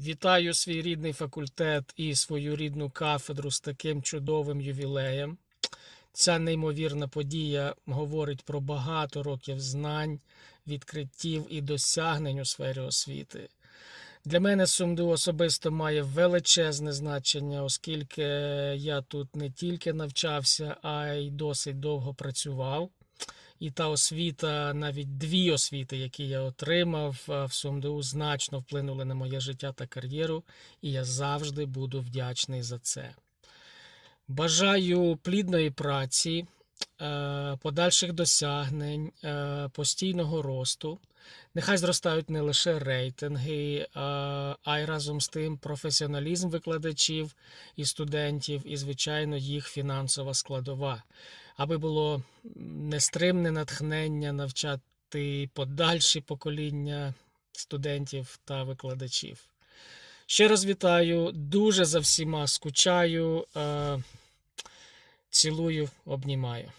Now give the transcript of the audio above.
Вітаю свій рідний факультет і свою рідну кафедру з таким чудовим ювілеєм. Ця неймовірна подія говорить про багато років знань, відкриттів і досягнень у сфері освіти. Для мене СумДУ особисто має величезне значення, оскільки я тут не тільки навчався, а й досить довго працював. І та освіта, навіть дві освіти, які я отримав е, в СумДУ, значно вплинули на моє життя та кар'єру, і я завжди буду вдячний за це. Бажаю плідної праці, подальших досягнень, е, постійного росту. Нехай зростають не лише рейтинги, е, а й разом з тим професіоналізм викладачів і студентів, і, звичайно, їх фінансова складова, аби було нестримне натхнення навчати подальші покоління студентів та викладачів. Ще раз вітаю, дуже за всіма скучаю. Цілую, обнімаю.